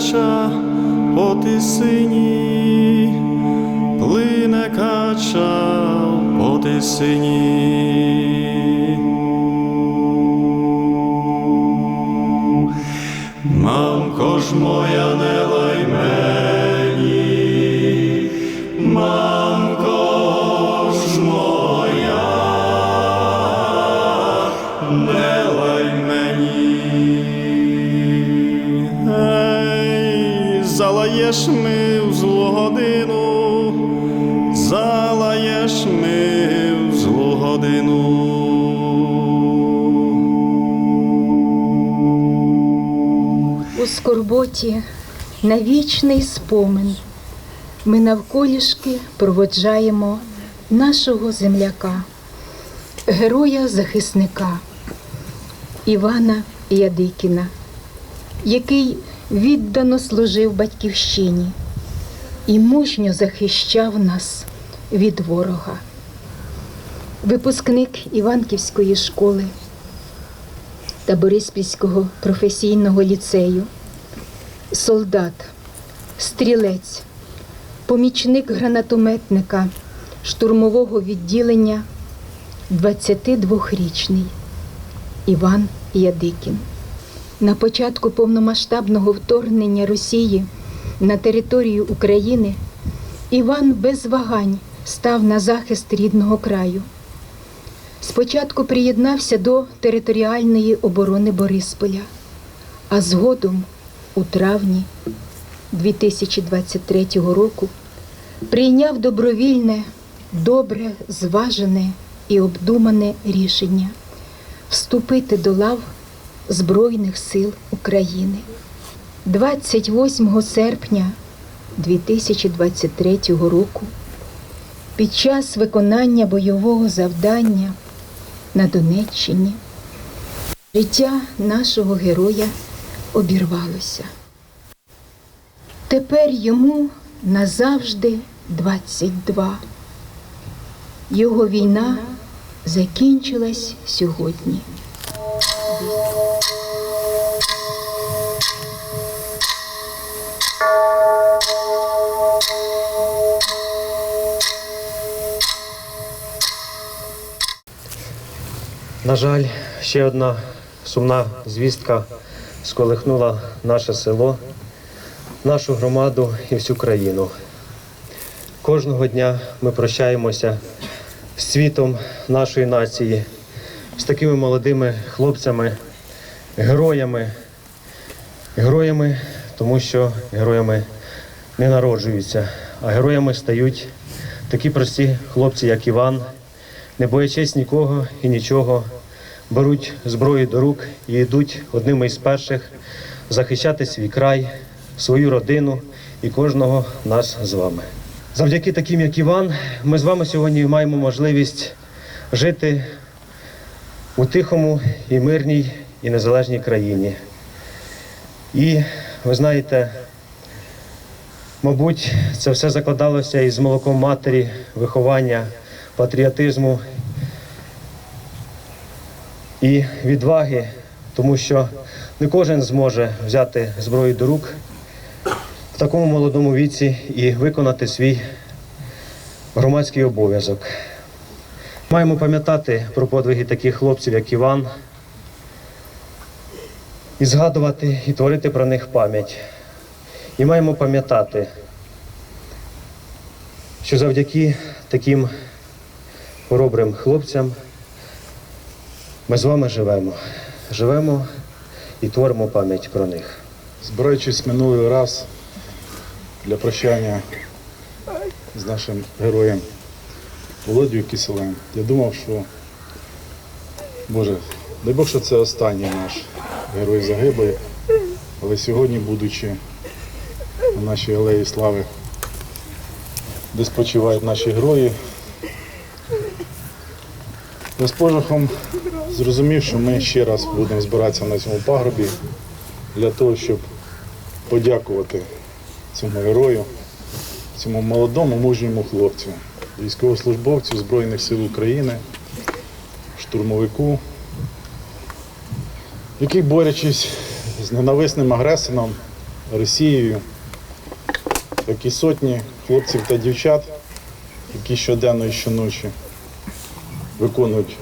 кача по тисині, плине кача по тисині. Мамко ж моя залаєш ми в злу годину, залаєш ми в злу годину. У скорботі на вічний спомин ми навколішки проводжаємо нашого земляка, героя-захисника Івана Ядикіна, який віддано служив батьківщині і мужньо захищав нас від ворога. Випускник Іванківської школи та Бориспільського професійного ліцею, солдат, стрілець, помічник гранатометника штурмового відділення 22-річний Іван Ядикін. На початку повномасштабного вторгнення Росії на територію України Іван без вагань став на захист рідного краю. Спочатку приєднався до територіальної оборони Борисполя, а згодом, у травні 2023 року, прийняв добровільне, добре зважене і обдумане рішення вступити до лав Збройних сил України. 28 серпня 2023 року під час виконання бойового завдання на Донеччині життя нашого героя обірвалося. Тепер йому назавжди 22. Його війна закінчилась сьогодні. На жаль, ще одна сумна звістка сколихнула наше село, нашу громаду і всю країну. Кожного дня ми прощаємося з світом нашої нації, з такими молодими хлопцями, героями, героями, тому що героями не народжуються, а героями стають такі прості хлопці, як Іван, не боячись нікого і нічого, беруть зброю до рук і йдуть одними із перших захищати свій край, свою родину і кожного нас з вами. Завдяки таким, як Іван, ми з вами сьогодні маємо можливість жити у тихому і мирній і незалежній країні. І ви знаєте, Мабуть, це все закладалося із молоком матері, виховання, патріотизму і відваги, тому що не кожен зможе взяти зброю до рук в такому молодому віці і виконати свій громадський обов'язок. Маємо пам'ятати про подвиги таких хлопців, як Іван, і згадувати і творити про них пам'ять. І маємо пам'ятати, що завдяки таким хоробрим хлопцям ми з вами живемо. Живемо і творимо пам'ять про них. Збираючись минулий раз для прощання з нашим героєм Володією Киселем, я думав, що Боже, дай Бог, що це останній наш герой загиблий, але сьогодні, будучи на нашій алеї слави, де спочивають наші герої, я з пожахом зрозумів, що ми ще раз будемо збиратися на цьому пагорбі для того, щоб подякувати цьому герою, цьому молодому мужньому хлопцю, військовослужбовцю Збройних сил України, штурмовику, який, борючись з ненависним агресором, Росією, як і сотні хлопців та дівчат, які щоденно і щоночі виконують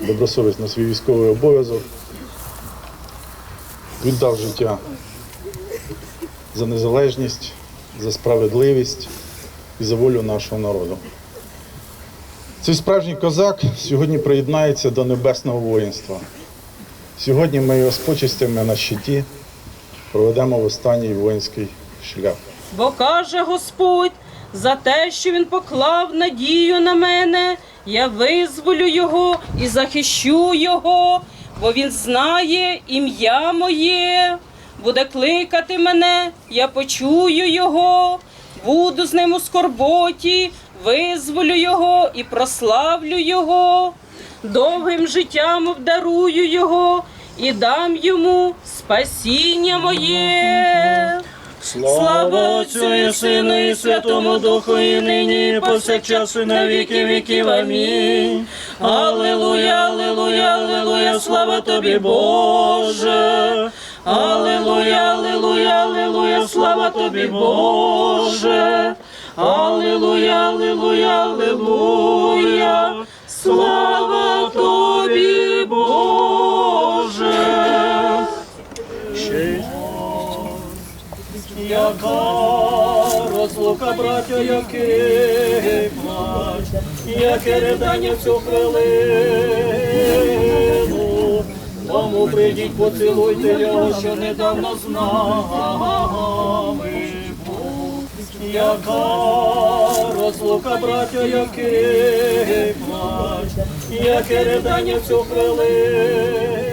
добросовісно свій військовий обов'язок, віддав життя за незалежність, за справедливість і за волю нашого народу. Цей справжній козак сьогодні приєднається до небесного воїнства. Сьогодні ми його з почестями на щиті проведемо в останній воїнський шлях. Бо каже Господь, за те, що він поклав надію на мене, я визволю його і захищу його, бо він знає ім'я моє, буде кликати мене, я почую його, буду з ним у скорботі, визволю його і прославлю його, довгим життям обдарую його і дам йому спасіння моє. Слава Отцю і Сину і Святому Духу, і нині, і повсякчас, і на віки віків. Амінь. Аллилуйя, аллилуйя, аллилуйя, слава тобі, Боже. Аллилуйя, аллилуйя, аллилуйя, слава тобі, Боже. Аллилуйя, аллилуйя, Яка розлука, браття, який плач, яке ридання цю хвилину. Тому прийдіть, поцілуйте його, що недавно з нами був. Яка розлука, браття, який плач, яке ридання в цю хвилину.